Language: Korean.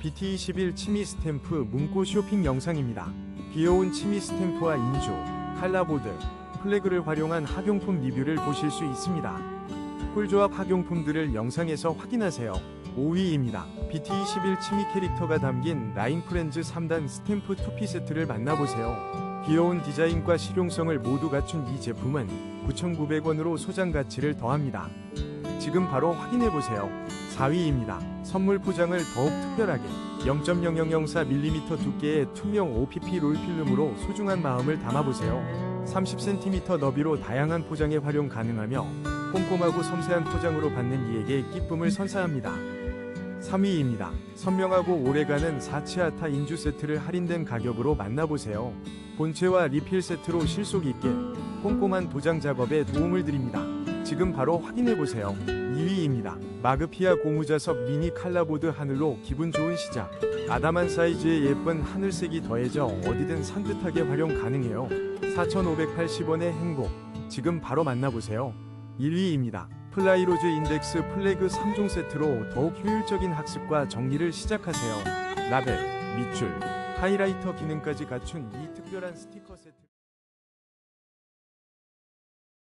BT21 치미 스탬프 문구 쇼핑 영상입니다. 귀여운 치미 스탬프와 인주, 칼라보드, 플래그를 활용한 학용품 리뷰를 보실 수 있습니다. 꿀조합 학용품들을 영상에서 확인하세요. 5위입니다. BT21 치미 캐릭터가 담긴 라인 프렌즈 3단 스탬프 2피 세트를 만나보세요. 귀여운 디자인과 실용성을 모두 갖춘 이 제품은 9,900원으로 소장 가치를 더합니다. 지금 바로 확인해보세요. 4위입니다. 선물 포장을 더욱 특별하게 0.0004mm 두께의 투명 OPP 롤필름으로 소중한 마음을 담아보세요. 30cm 너비로 다양한 포장에 활용 가능하며 꼼꼼하고 섬세한 포장으로 받는 이에게 기쁨을 선사합니다. 3위입니다. 선명하고 오래가는 사치아타 인주 세트를 할인된 가격으로 만나보세요. 본체와 리필 세트로 실속 있게 꼼꼼한 도장 작업에 도움을 드립니다. 지금 바로 확인해 보세요. 2위입니다. 마그피아 고무자석 미니 칼라보드 하늘로 기분 좋은 시작. 아담한 사이즈의 예쁜 하늘색이 더해져 어디든 산뜻하게 활용 가능해요. 4,580원의 행복. 지금 바로 만나보세요. 1위입니다. 플라이로즈 인덱스 플래그 3종 세트로 더욱 효율적인 학습과 정리를 시작하세요. 라벨, 밑줄, 하이라이터 기능까지 갖춘 이 특별한 스티커 세트.